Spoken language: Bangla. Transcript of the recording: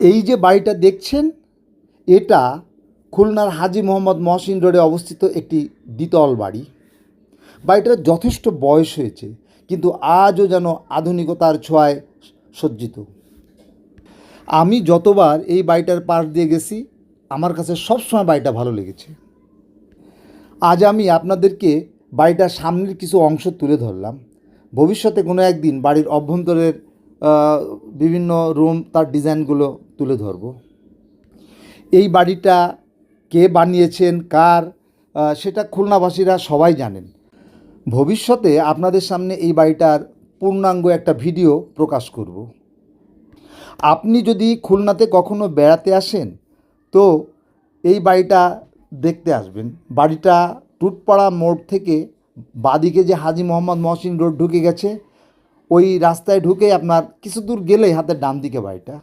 এই যে বাড়িটা দেখছেন, এটা খুলনার হাজি মোহাম্মদ মহসিন রোডে অবস্থিত একটি দ্বিতল বাড়ি। বাড়িটার যথেষ্ট বয়স হয়েছে, কিন্তু আজও যেন আধুনিকতার ছোঁয়ায় সজ্জিত। আমি যতবার এই বাড়িটার পাশ দিয়ে গেছি, আমার কাছে সবসময় বাড়িটা ভালো লেগেছে। আজ আমি আপনাদেরকে বাড়িটার সামনের কিছু অংশ তুলে ধরলাম। ভবিষ্যতে কোনো একদিন বাড়ির অভ্যন্তরের বিভিন্ন রুম তার ডিজাইনগুলো তুলে ধরব। এই বাড়িটা কে বানিয়েছেন, কার সেটা খুলনাবাসীরা সবাই জানেন। ভবিষ্যতে আপনাদের সামনে এই বাড়িটার পূর্ণাঙ্গ একটা ভিডিও প্রকাশ করব। আপনি যদি খুলনাতে কখনো বেড়াতে আসেন, তো এই বাড়িটা দেখতে আসবেন। বাড়িটা টুটপাড়া মোড় থেকে বাদিকে যে হাজি মোহাম্মদ মহসিন রোড ঢুকে গেছে, ওই রাস্তায় ঢুকে আপনার কিছু দূর গেলেই হাতের ডান দিকে বাড়িটা।